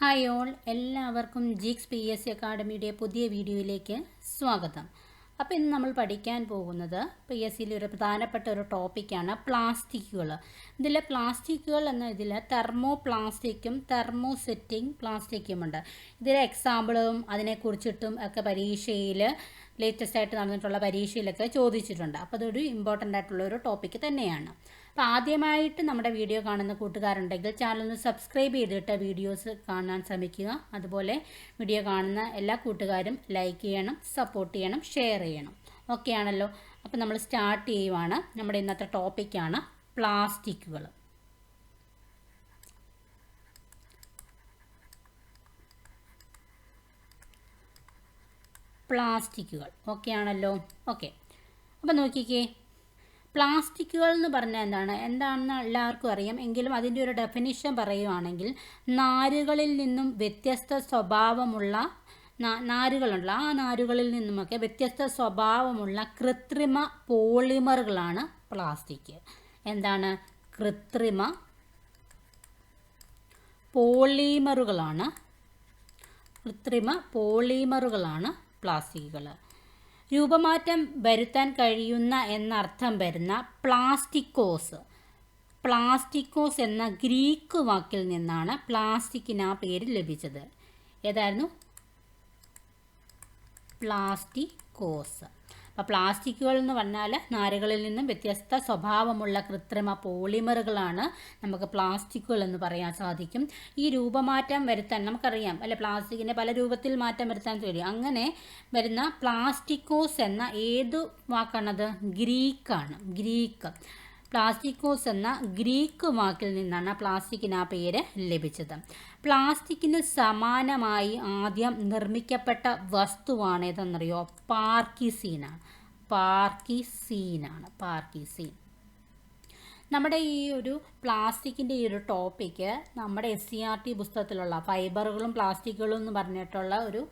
Hi all എല്ലാവർക്കും ജിക്സ് P S C അക്കാഡമിയുടെ പുതിയ വീഡിയോയിലേക്ക് സ്വാഗതം. അപ്പോൾ ഇന്ന് നമ്മൾ പഠിക്കാൻ പോകുന്നത് പി എസ് സിയിലെ ഒരു പ്രധാനപ്പെട്ട ഒരു ടോപ്പിക്കാണ് പ്ലാസ്റ്റിക്കുകൾ ഇതിലെ പ്ലാസ്റ്റിക്കുകൾ എന്ന ഇതിൽ തെർമോ പ്ലാസ്റ്റിക്കും തെർമോ സെറ്റിംഗ് പ്ലാസ്റ്റിക്കും ഉണ്ട് ഇതിലെ എക്സാമ്പിളും അതിനെക്കുറിച്ചിട്ടും ഒക്കെ പരീക്ഷയിൽ ലേറ്റസ്റ്റ് ആയിട്ട് നടന്നിട്ടുള്ള പരീക്ഷയിലൊക്കെ ചോദിച്ചിട്ടുണ്ട്. അപ്പോൾ അതൊരു ഇമ്പോർട്ടന്റ് ആയിട്ടുള്ള ഒരു ടോപ്പിക് തന്നെയാണ്. അപ്പോൾ ആദ്യമായിട്ട് നമ്മുടെ വീഡിയോ കാണുന്ന കൂട്ടുകാരുണ്ടെങ്കിൽ ചാനൽ ഒന്ന് സബ്സ്ക്രൈബ് ചെയ്തിട്ട് വീഡിയോസ് കാണാൻ ശ്രമിക്കുക. അതുപോലെ വീഡിയോ കാണുന്ന എല്ലാ കൂട്ടുകാരും ലൈക്ക് ചെയ്യണം സപ്പോർട്ട് ചെയ്യണം ഷെയർ ചെയ്യണം. ഓക്കെ ആണല്ലോ? അപ്പോൾ നമ്മൾ സ്റ്റാർട്ട് ചെയ്യുവാണ്. നമ്മുടെ ഇന്നത്തെ ടോപ്പിക്കാണ് പ്ലാസ്റ്റിക്കുകൾ പ്ലാസ്റ്റിക്കുകൾ. ഓക്കെ ആണല്ലോ? ഓക്കെ അപ്പം നോക്കിക്കേ. പ്ലാസ്റ്റിക്കുകൾ എന്ന് പറഞ്ഞാൽ എന്താണ്? എന്താണെന്ന് എല്ലാവർക്കും അറിയാം. എങ്കിലും അതിന്റെ ഒരു ഡെഫിനിഷൻ പറയുവാണെങ്കിൽ നാരുകളിൽ നിന്നും വ്യത്യസ്ത സ്വഭാവമുള്ള നാരുകളുണ്ട് ആ നാരുകളിൽ നിന്നുമൊക്കെ വ്യത്യസ്ത സ്വഭാവമുള്ള കൃത്രിമ പോളിമറുകളാണ് പ്ലാസ്റ്റിക്. എന്താണ്? കൃത്രിമ പോളിമറുകളാണ്. കൃത്രിമ പോളിമറുകളാണ് പ്ലാസ്റ്റിക്കുകൾ. രൂപമാറ്റം വരുത്താൻ കഴിയുന്ന എന്നർത്ഥം വരുന്ന പ്ലാസ്റ്റിക്കോസ്. പ്ലാസ്റ്റിക്കോസ് എന്ന ഗ്രീക്ക് വാക്കിൽ നിന്നാണ് പ്ലാസ്റ്റിക്കിന് ആ പേര് ലഭിച്ചത്. ഏതായിരുന്നു? പ്ലാസ്റ്റിക്കോസ്. പ്ലാസ്റ്റിക്കുകൾ എന്ന് പറഞ്ഞാൽ നാരുകളിൽ നിന്നും വ്യത്യസ്ത സ്വഭാവമുള്ള കൃത്രിമ പോളിമറുകളാണ് നമുക്ക് പ്ലാസ്റ്റിക്കുകൾ എന്ന് പറയാൻ സാധിക്കും. ഈ രൂപമാറ്റം വരുത്താൻ നമുക്കറിയാം അല്ലെ? പ്ലാസ്റ്റിക്കിന്റെ പല രൂപത്തിൽ മാറ്റം വരുത്താൻ കഴിയും. അങ്ങനെ വരുന്ന പ്ലാസ്റ്റിക്കോസ് എന്ന ഏത് വാക്കാണത്? ഗ്രീക്കാണ്. ഗ്രീക്ക്. പ്ലാസ്റ്റിക്കോസ് എന്ന ഗ്രീക്ക് വാക്കിൽ നിന്നാണ് പ്ലാസ്റ്റിക്കിന് ആ പേര് ലഭിച്ചത്. പ്ലാസ്റ്റിക്കിന് സമാനമായി ആദ്യം നിർമ്മിക്കപ്പെട്ട വസ്തുവാണ് ഏതെന്നറിയോ? പാർക്കിസീനാണ്. പാർക്കിസീനാണ്. പാർക്കിസീൻ. നമ്മുടെ ഈ ഒരു പ്ലാസ്റ്റിക്കിന്റെ ഈ ഒരു ടോപ്പിക്ക് നമ്മുടെ എസ് സി ആർ ടി പുസ്തകത്തിലുള്ള ഫൈബറുകളും പ്ലാസ്റ്റിക്കുകളും എന്ന് പറഞ്ഞിട്ടുള്ള ഒരു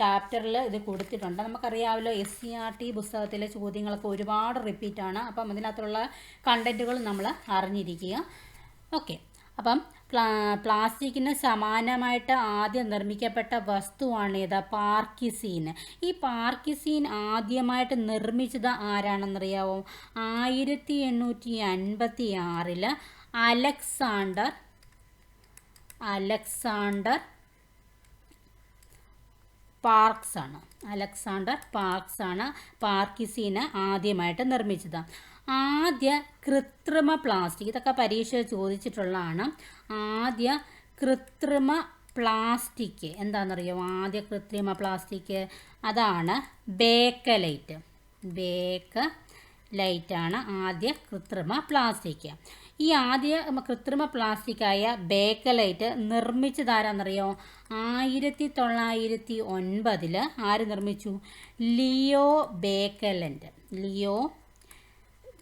ചാപ്റ്ററിൽ ഇത് കൊടുത്തിട്ടുണ്ട്. നമുക്കറിയാമല്ലോ എസ് സി ആർ ടി പുസ്തകത്തിലെ ചോദ്യങ്ങളൊക്കെ ഒരുപാട് റിപ്പീറ്റാണ് അപ്പം അതിനകത്തുള്ള കണ്ടന്റുകൾ നമ്മൾ അറിഞ്ഞിരിക്കുക. ഓക്കെ അപ്പം പ്ലാ പ്ലാസ്റ്റിക്കിന് സമാനമായിട്ട് ആദ്യം നിർമ്മിക്കപ്പെട്ട വസ്തുവാണ് ഏത്? പാർക്കിസീൻ. ഈ പാർക്കിസീൻ ആദ്യമായിട്ട് നിർമ്മിച്ചത് ആരാണെന്നറിയാവോ? ആയിരത്തി എണ്ണൂറ്റി അൻപത്തി ആറിൽ അലക്സാണ്ടർ അലക്സാണ്ടർ പാർക്സ് ആണ് അലക്സാണ്ടർ പാർക്സ് ആണ് പാർക്കിസീന് ആദ്യമായിട്ട് നിർമ്മിച്ചത്. ആദ്യ കൃത്രിമ പ്ലാസ്റ്റിക്. ഇതൊക്കെ പരീക്ഷ ചോദിച്ചിട്ടുള്ളതാണ്. ആദ്യ കൃത്രിമ പ്ലാസ്റ്റിക്. എന്താണെന്നറിയോ? ആദ്യ കൃത്രിമ പ്ലാസ്റ്റിക്. അതാണ് ബേക്കലൈറ്റ്. ബേക്ക ലൈറ്റാണ് ആദ്യ കൃത്രിമ പ്ലാസ്റ്റിക്. ഈ ആദ്യ കൃത്രിമ പ്ലാസ്റ്റിക്കായ ബേക്കലൈറ്റ് നിർമ്മിച്ചതാരാന്നറിയോ? ആയിരത്തി തൊള്ളായിരത്തി ഒൻപതിൽ ആര് നിർമ്മിച്ചു? ലിയോ ബേക്കലൻഡ് ലിയോ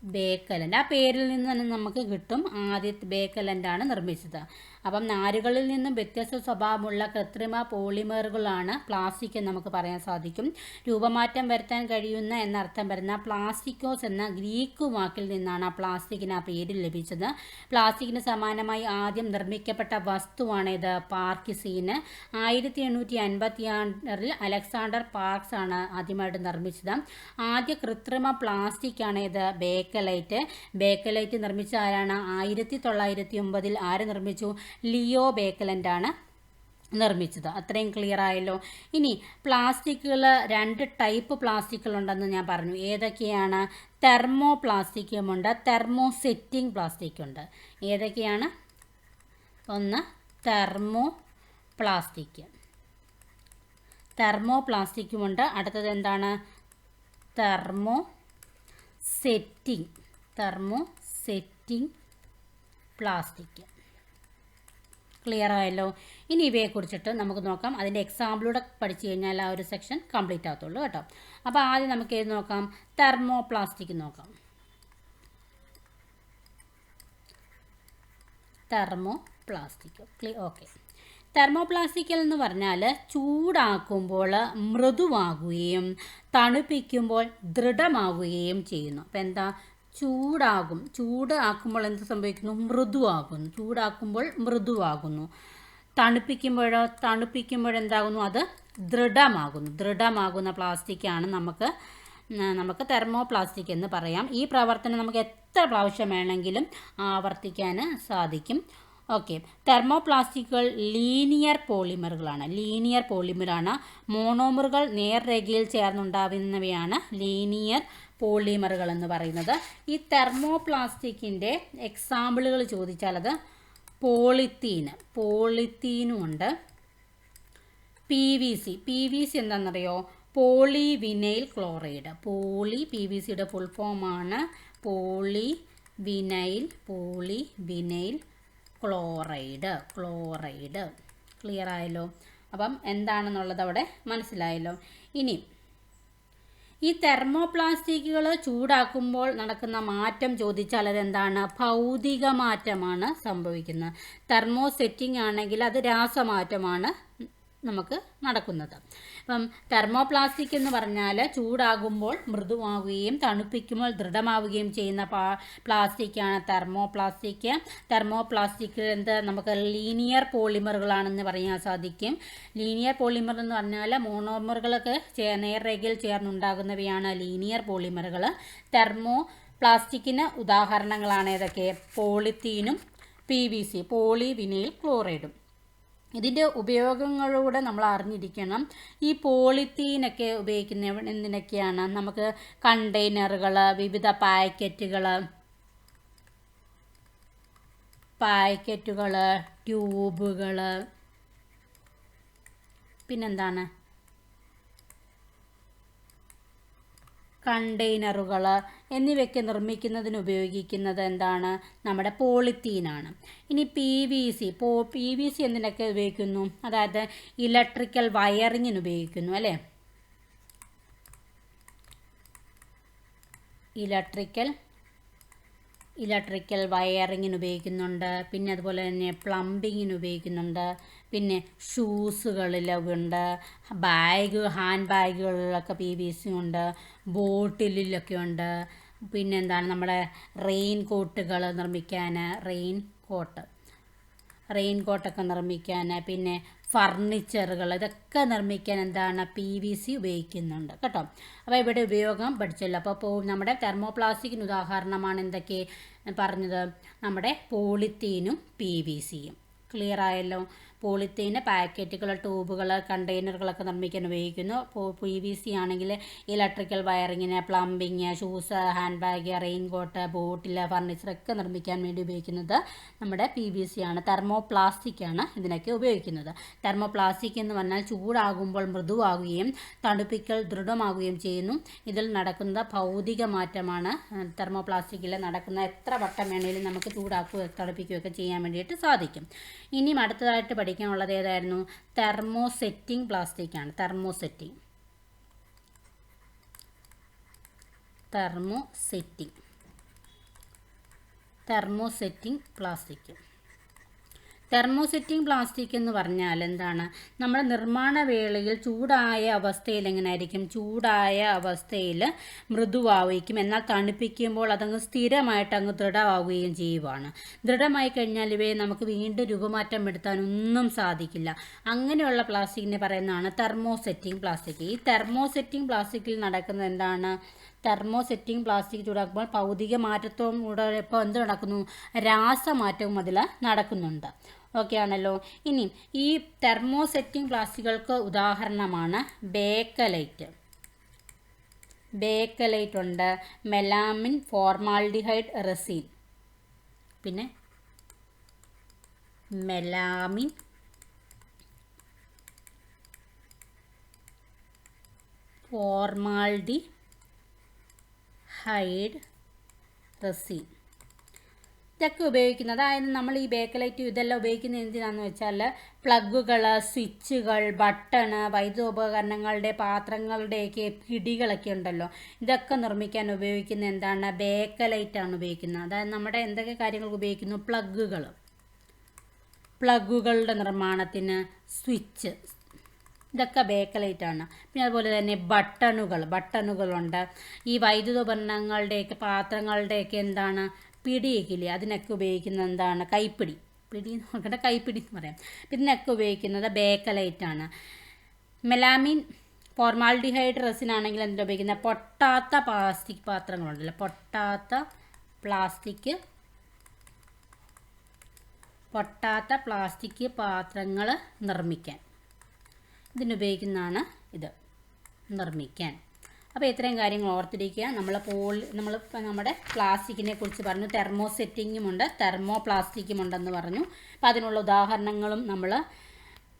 ബേക്കലൻഡ് ആ പേരിൽ നിന്ന് തന്നെ നമുക്ക് കിട്ടും ആദ്യത്തെ ബേക്കലൻഡാണ് നിർമ്മിച്ചത്. അപ്പം നാരുകളിൽ നിന്നും വ്യത്യസ്ത സ്വഭാവമുള്ള കൃത്രിമ പോളിമറുകളാണ് പ്ലാസ്റ്റിക് എന്ന് നമുക്ക് പറയാൻ സാധിക്കും. രൂപമാറ്റം വരുത്താൻ കഴിയുന്ന എന്നർത്ഥം വരുന്ന പ്ലാസ്റ്റിക്കോസ് എന്ന ഗ്രീക്ക് വാക്കിൽ നിന്നാണ് ആ പ്ലാസ്റ്റിക്കിന് ആ പേര് ലഭിച്ചത്. പ്ലാസ്റ്റിക്കിന് സമാനമായി ആദ്യം നിർമ്മിക്കപ്പെട്ട വസ്തുവാണ് ഇത് പാർക്കിസീന്. ആയിരത്തി എണ്ണൂറ്റി അൻപത്തി ആറിൽ അലക്സാണ്ടർ പാർക്സ് ആണ് ആദ്യമായിട്ട് നിർമ്മിച്ചത്. ആദ്യ കൃത്രിമ പ്ലാസ്റ്റിക് ആണ് ഇത് ബേക്കലൈറ്റ്. ബേക്കലൈറ്റ് നിർമ്മിച്ച ആരാണ്? ആയിരത്തി തൊള്ളായിരത്തി ഒമ്പതിൽ ആര് നിർമ്മിച്ചു? ലിയോ ബേക്കലന്റാണ് നിർമ്മിച്ചത്. അത്രയും ക്ലിയർ ആയല്ലോ. ഇനി പ്ലാസ്റ്റിക്കുകൾ രണ്ട് ടൈപ്പ് പ്ലാസ്റ്റിക്കുകളുണ്ടെന്ന് ഞാൻ പറഞ്ഞു. ഏതൊക്കെയാണ്? തെർമോ പ്ലാസ്റ്റിക്കുമുണ്ട് തെർമോ സെറ്റിംഗ് പ്ലാസ്റ്റിക് ഉണ്ട് ഏതൊക്കെയാണ്? ഒന്ന് തെർമോ പ്ലാസ്റ്റിക് തെർമോ പ്ലാസ്റ്റിക്കുമുണ്ട് അടുത്തത് എന്താണ്? Thermo setting thermo setting plastic. Clear ആയല്ലോ. ഇനി ഇവയെക്കുറിച്ചിട്ട് നമുക്ക് നോക്കാം. അതിന്റെ എക്സാമ്പിളൂടെ പഠിച്ചു കഴിഞ്ഞാൽ ആ ഒരു സെക്ഷൻ കംപ്ലീറ്റ് ആകത്തുള്ളൂ കേട്ടോ. അപ്പോൾ ആദ്യം നമുക്ക് ഏത് നോക്കാം? തെർമോ പ്ലാസ്റ്റിക് നോക്കാം. തെർമോ പ്ലാസ്റ്റിക് ക്ലി ഓക്കെ തെർമോ പ്ലാസ്റ്റിക്കൽ എന്ന് പറഞ്ഞാൽ ചൂടാക്കുമ്പോൾ മൃദുവാകുകയും തണുപ്പിക്കുമ്പോൾ ദൃഢമാവുകയും ചെയ്യുന്നു. അപ്പോൾ എന്താ? ചൂടാകും. ചൂടാക്കുമ്പോൾ എന്ത് സംഭവിക്കുന്നു? മൃദുവാകുന്നു. ചൂടാക്കുമ്പോൾ മൃദുവാകുന്നു. തണുപ്പിക്കുമ്പോഴോ എന്താകുന്നു? അത് ദൃഢമാകുന്നു. ദൃഢമാകുന്ന പ്ലാസ്റ്റിക്കാണ് നമുക്ക് നമുക്ക് തെർമോ പ്ലാസ്റ്റിക് എന്ന് പറയാം. ഈ പ്രവർത്തനം നമുക്ക് എത്ര പ്രാവശ്യം വേണമെങ്കിലും ആവർത്തിക്കാൻ സാധിക്കും. ഓക്കെ തെർമോ പ്ലാസ്റ്റിക്കുകൾ ലീനിയർ പോളിമറുകളാണ് ലീനിയർ പോളിമറാണ് മോണോമറുകൾ നേർരേഖയിൽ ചേർന്നുണ്ടാവുന്നവയാണ് ലീനിയർ പോളിമറുകൾ എന്ന് പറയുന്നത്. ഈ തെർമോ പ്ലാസ്റ്റിക്കിന്റെ എക്സാമ്പിളുകൾ ചോദിച്ചാൽ അത് പോളിത്തീനും. ഉണ്ട്. P V C. P V C എന്താണെന്നറിയോ? Poly vinyl chloride. Poly P V സിയുടെ ഫുൾ ഫോമാണ്. Poly vinyl poly vinyl chloride. Chloride. Clear ആയല്ലോ? അപ്പം എന്താണെന്നുള്ളത് അവിടെ മനസ്സിലായല്ലോ. ഇനി ഈ തെർമോപ്ലാസ്റ്റിക്കുകൾ ചൂടാക്കുമ്പോൾ നടക്കുന്ന മാറ്റം ചോദിച്ചാൽ അതെന്താണ്? ഭൗതിക മാറ്റമാണ് സംഭവിക്കുന്നത്. തെർമോ സെറ്റിംഗ് ആണെങ്കിൽ അത് രാസമാറ്റമാണ് നമുക്ക് നടക്കുന്നത്. അപ്പം തെർമോപ്ലാസ്റ്റിക് എന്ന് പറഞ്ഞാൽ ചൂടാകുമ്പോൾ മൃദുവാകുകയും തണുപ്പിക്കുമ്പോൾ ദൃഢമാവുകയും ചെയ്യുന്ന പാ പ്ലാസ്റ്റിക്കാണ് തെർമോപ്ലാസ്റ്റിക് തെർമോപ്ലാസ്റ്റിക് എന്ത് നമുക്ക് ലീനിയർ പോളിമറുകളാണെന്ന് പറയാൻ സാധിക്കും. ലീനിയർ പോളിമർ എന്ന് പറഞ്ഞാൽ മോണോമറുകളൊക്കെ ചേ നേർരേഖയിൽ ചേർന്നുണ്ടാകുന്നവയാണ് ലീനിയർ പോളിമറുകൾ തെർമോ പ്ലാസ്റ്റിക്കിന് ഉദാഹരണങ്ങളാണ് ഏതൊക്കെ? പോളിത്തീനും പി വി സി പോളി ക്ലോറൈഡും ഇതിന്റെ ഉപയോഗങ്ങളിലൂടെ നമ്മൾ അറിഞ്ഞിരിക്കണം. ഈ പോളിത്തീനൊക്കെ ഉപയോഗിക്കുന്ന എന്തിനൊക്കെയാണ്? നമുക്ക് കണ്ടെയ്നറുകൾ വിവിധ പാക്കറ്റുകൾ പാക്കറ്റുകൾ ട്യൂബുകൾ പിന്നെന്താണ്? കണ്ടെയ്നറുകൾ എന്നിവയൊക്കെ നിർമ്മിക്കുന്നതിന് ഉപയോഗിക്കുന്നത് എന്താണ്? നമ്മുടെ പോളിത്തീനാണ് ഇനി പി വി സി പോ പി വി സി എന്തിനൊക്കെ ഉപയോഗിക്കുന്നു? അതായത് ഇലക്ട്രിക്കൽ വയറിങ്ങിന് ഉപയോഗിക്കുന്നു അല്ലേ? ഇലക്ട്രിക്കൽ ഇലക്ട്രിക്കൽ വയറിങ്ങിന് ഉപയോഗിക്കുന്നുണ്ട്. പിന്നെ അതുപോലെ തന്നെ പ്ലംബിങ്ങിന് ഉപയോഗിക്കുന്നുണ്ട്. പിന്നെ ഷൂസുകളിലുണ്ട് ബാഗ് ഹാൻഡ് ബാഗുകളിലൊക്കെ പി വി സി ഉണ്ട് ബോട്ടിലൊക്കെ ഉണ്ട്. പിന്നെ എന്താണ് നമ്മുടെ റെയിൻ കോട്ടുകൾ നിർമ്മിക്കാൻ റെയിൻ കോട്ട് റെയിൻ കോട്ടൊക്കെ നിർമ്മിക്കാൻ പിന്നെ ഫർണിച്ചറുകൾ ഇതൊക്കെ നിർമ്മിക്കാൻ എന്താണ് പി വി സി ഉപയോഗിക്കുന്നുണ്ട് കേട്ടോ. അപ്പോൾ ഇവിടെ ഉപയോഗം പഠിച്ചല്ലോ. അപ്പോൾ നമ്മുടെ തെർമോപ്ലാസ്റ്റിക്കിന് ഉദാഹരണമാണ് എന്തൊക്കെ പറഞ്ഞത്? നമ്മുടെ പോളിത്തീനും പി വി സിയും. ക്ലിയർ ആയല്ലോ? പോളിത്തീന് പാക്കറ്റുകൾ ട്യൂബുകൾ കണ്ടെയ്നറുകളൊക്കെ നിർമ്മിക്കാൻ ഉപയോഗിക്കുന്നു. പി വി സി ആണെങ്കിൽ electrical വയറിങ്ങിന് plumbing shoes hand bag rain coat bottle ഫർണിച്ചറൊക്കെ നിർമ്മിക്കാൻ വേണ്ടി ഉപയോഗിക്കുന്നത് നമ്മുടെ പി വി സി ആണ്. തെർമോ പ്ലാസ്റ്റിക് ആണ് ഇതിനൊക്കെ ഉപയോഗിക്കുന്നത്. തെർമോ പ്ലാസ്റ്റിക് എന്ന് പറഞ്ഞാൽ ചൂടാകുമ്പോൾ മൃദുവാകുകയും തണുപ്പിക്കൽ ദൃഢമാകുകയും ചെയ്യുന്നു. ഇതിൽ നടക്കുന്ന ഭൗതിക മാറ്റമാണ് തെർമോ പ്ലാസ്റ്റിക്കിൽ നടക്കുന്ന എത്ര വട്ടം വേണമെങ്കിലും നമുക്ക് ചൂടാക്കുകയോ തണുപ്പിക്കുകയൊക്കെ ചെയ്യാൻ വേണ്ടിയിട്ട് സാധിക്കും. ഇനിയും അടുത്തതായിട്ട് പഠിക്കാനുള്ളത് ഏതായിരുന്നു? തെർമോ സെറ്റിംഗ് പ്ലാസ്റ്റിക് ആണ്. Thermo setting thermo setting thermo setting plastic thermosetting plastic എന്ന് പറഞ്ഞാൽ എന്താണ്? നമ്മുടെ നിർമ്മാണ വേളയിൽ ചൂടായ അവസ്ഥയിൽ എങ്ങനെയായിരിക്കും? ചൂടായ അവസ്ഥയിൽ മൃദുവാവുകയും എന്നാൽ തണുപ്പിക്കുമ്പോൾ അതങ്ങ് സ്ഥിരമായിട്ട് അങ്ങ് ദൃഢമാവുകയും ചെയ്യുവാണ്. ദൃഢമായി കഴിഞ്ഞാൽ ഇവയെ നമുക്ക് വീണ്ടും രൂപമാറ്റം എടുത്താൻ ഒന്നും സാധിക്കില്ല. അങ്ങനെയുള്ള പ്ലാസ്റ്റിക്കിനെ പറയുന്നതാണ് തെർമോസെറ്റിംഗ് പ്ലാസ്റ്റിക്. ഈ തെർമോസെറ്റിംഗ് പ്ലാസ്റ്റിക്കിൽ നടക്കുന്നത് എന്താണ്? തെർമോസെറ്റിംഗ് പ്ലാസ്റ്റിക് ചൂടാക്കുമ്പോൾ ഭൗതിക മാറ്റത്തോടെ ഇപ്പോൾ എന്ത് നടക്കുന്നു? രാസമാറ്റവും അതിൽ നടക്കുന്നുണ്ട്. ഓക്കെ ആണല്ലോ ഇനി ഈ തെർമോസെറ്റിംഗ് ഗ്ലാസ്സുകൾക്ക് ഉദാഹരണമാണ് ബേക്കലൈറ്റ് ബേക്കലൈറ്റ് ഉണ്ട്. മെലാമിൻ ഫോർമാൽഡിഹൈഡ് റെസിൻ പിന്നെ മെലാമിൻ ഫോർമാൽഡി ഹൈഡ് റെസിൻ ഇതൊക്കെ ഉപയോഗിക്കുന്നത്. അതായത് നമ്മൾ ഈ ബേക്കലൈറ്റ് ഇതെല്ലാം ഉപയോഗിക്കുന്നത് എന്തിനാണെന്ന് വെച്ചാൽ പ്ലഗുകൾ സ്വിച്ചുകൾ ബട്ടണ് വൈദ്യുതോപകരണങ്ങളുടെ പാത്രങ്ങളുടെയൊക്കെ പിടികളൊക്കെ ഉണ്ടല്ലോ. ഇതൊക്കെ നിർമ്മിക്കാൻ ഉപയോഗിക്കുന്ന എന്താണ്? ബേക്കലൈറ്റാണ് ഉപയോഗിക്കുന്നത്. അതായത് നമ്മുടെ എന്തൊക്കെ കാര്യങ്ങൾ ഉപയോഗിക്കുന്നു? പ്ലഗുകൾ പ്ലഗുകളുടെ നിർമ്മാണത്തിന് സ്വിച്ച്. ഇതൊക്കെ ബേക്കലൈറ്റാണ് പിന്നെ അതുപോലെ തന്നെ ബട്ടണുകൾ. ബട്ടണുകളുണ്ട്. ഈ വൈദ്യുതോപകരണങ്ങളുടെയൊക്കെ പാത്രങ്ങളുടെയൊക്കെ എന്താണ്? പിടിയൊക്കെ അതിനൊക്കെ ഉപയോഗിക്കുന്നത് എന്താണ്? കൈപ്പിടി. പിടി നോക്കട്ടെ കൈപ്പിടി എന്ന് പറയാം. ഇതിനൊക്കെ ഉപയോഗിക്കുന്നത് ബേക്കലൈറ്റ് ആണ്. മെലാമിൻ ഫോർമാലിഡിഹൈഡ് റെസിനാണെങ്കിൽ എന്താ ഉപയോഗിക്കുന്നത് പൊട്ടാത്ത പ്ലാസ്റ്റിക് പാത്രങ്ങളുണ്ടല്ലോ. പൊട്ടാത്ത പ്ലാസ്റ്റിക് പൊട്ടാത്ത പ്ലാസ്റ്റിക് പാത്രങ്ങൾ നിർമ്മിക്കാൻ. ഇതിനുപയോഗിക്കുന്നതാണ് ഇത്. നിർമ്മിക്കാൻ. അപ്പോൾ ഇത്രയും കാര്യങ്ങൾ ഓർത്തിരിക്കുക. നമ്മൾ പോളി നമ്മൾ നമ്മുടെ പ്ലാസ്റ്റിക്കിനെ കുറിച്ച് പറഞ്ഞു. തെർമോ സെറ്റിങ്ങും ഉണ്ട് തെർമോ പ്ലാസ്റ്റിക്കും ഉണ്ടെന്ന് പറഞ്ഞു. അപ്പോൾ അതിനുള്ള ഉദാഹരണങ്ങളും നമ്മൾ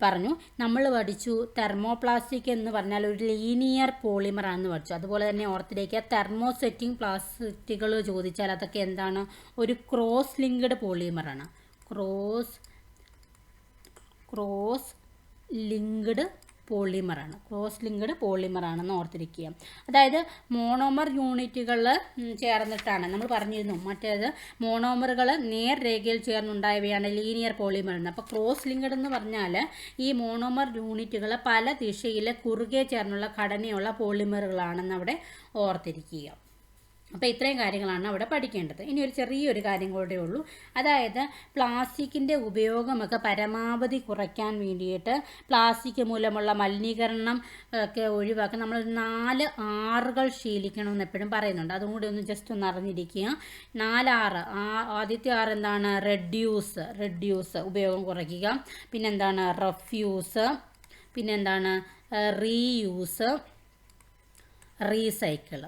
പറഞ്ഞു. നമ്മൾ പഠിച്ചു തെർമോ പ്ലാസ്റ്റിക് എന്ന് പറഞ്ഞാൽ ഒരു ലീനിയർ പോളിമറാണെന്ന് പഠിച്ചു. അതുപോലെ തന്നെ ഓർത്തിരിക്കുക തെർമോ സെറ്റിംഗ് പ്ലാസ്റ്റിക്കുകൾ ചോദിച്ചാൽ അതൊക്കെ എന്താണ്? ഒരു ക്രോസ് ലിങ്ക്ഡ് പോളിമറാണ് ക്രോസ് ക്രോസ് ലിങ്ക്ഡ് പോളിമറാണ്. ക്രോസ് ലിങ്ക്ഡ് പോളിമറാണെന്ന് ഓർത്തിരിക്കുക. അതായത് മോണോമർ യൂണിറ്റുകൾ ചേർന്നിട്ടാണ്. നമ്മൾ പറഞ്ഞിരുന്നു. മറ്റേത് മോണോമറുകൾ നേർരേഖയിൽ ചേർന്നുണ്ടായവയാണ് ലീനിയർ പോളിമർ എന്ന്. അപ്പോൾ ക്രോസ് ലിങ്ക്ഡ് എന്ന് പറഞ്ഞാൽ ഈ മോണോമർ യൂണിറ്റുകൾ പല ദിശയിൽ കുറുകെ ചേർന്നുള്ള ഘടനയുള്ള പോളിമറുകളാണെന്ന് അവിടെ ഓർത്തിരിക്കുക. അപ്പോൾ ഇത്രയും കാര്യങ്ങളാണ് അവിടെ പഠിക്കേണ്ടത്. ഇനി ഒരു ചെറിയൊരു കാര്യം കൂടെ ഉള്ളൂ. അതായത് പ്ലാസ്റ്റിക്കിന്റെ ഉപയോഗമൊക്കെ പരമാവധി കുറയ്ക്കാൻ വേണ്ടിയിട്ട് പ്ലാസ്റ്റിക് മൂലമുള്ള മലിനീകരണം ഒക്കെ ഒഴിവാക്കാൻ നമ്മൾ നാല് ആറുകൾ ശീലിക്കണമെന്ന് എപ്പോഴും പറയുന്നുണ്ട്. അതും കൂടി ഒന്ന് ജസ്റ്റ് ഒന്ന് അറിഞ്ഞിരിക്കുക. നാലാറ് ആ ആദ്യത്തെ ആറ് എന്താണ്? റെഡ്യൂസ് റെഡ്യൂസ് ഉപയോഗം കുറയ്ക്കുക. പിന്നെന്താണ്? റഫ്യൂസ് പിന്നെന്താണ്? റീയൂസ് റീസൈക്കിൾ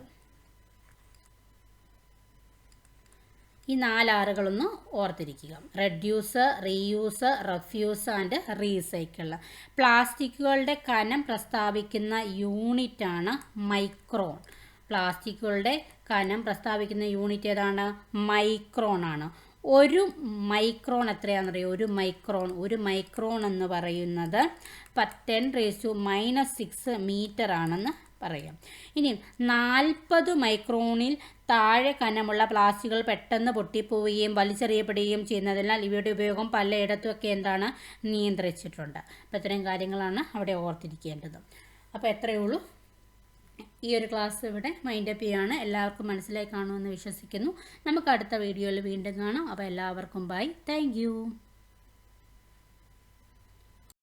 ഈ നാലാറുകളൊന്ന് ഓർത്തിരിക്കുക. Reduce reuse refuse and recycle പ്ലാസ്റ്റിക്കുകളുടെ കനം പ്രസ്താവിക്കുന്ന യൂണിറ്റാണ് മൈക്രോൺ പ്ലാസ്റ്റിക്കുകളുടെ കനം പ്രസ്താവിക്കുന്ന യൂണിറ്റ് ഏതാണ്? മൈക്രോൺ ആണ്. ഒരു മൈക്രോൺ എത്രയാണെന്നറിയോ? ഒരു മൈക്രോൺ ഒരു മൈക്രോൺ എന്ന് പറയുന്നത് ten raise to minus six metre ആണെന്ന് പറയാം. ഇനി നാൽപ്പത് മൈക്രോണിൽ താഴെ കനമുള്ള പ്ലാസ്റ്റിക്കുകൾ പെട്ടെന്ന് പൊട്ടിപ്പോവുകയും വലിച്ചെറിയപ്പെടുകയും ചെയ്യുന്നതിനാൽ ഇവയുടെ ഉപയോഗം പലയിടത്തുമൊക്കെ എന്താണ് നിയന്ത്രിച്ചിട്ടുണ്ട്. അപ്പോൾ ഇത്രയും കാര്യങ്ങളാണ് അവിടെ ഓർത്തിരിക്കേണ്ടത്. അപ്പോൾ എത്രയേ ഉള്ളൂ? ഈ ഒരു ക്ലാസ് ഇവിടെ മൈൻഡപ്പ് ചെയ്യാണ്. എല്ലാവർക്കും മനസ്സിലായി കാണുമെന്ന് വിശ്വസിക്കുന്നു. നമുക്ക് അടുത്ത വീഡിയോയിൽ വീണ്ടും കാണാം. അപ്പോൾ എല്ലാവർക്കും ബൈ താങ്ക്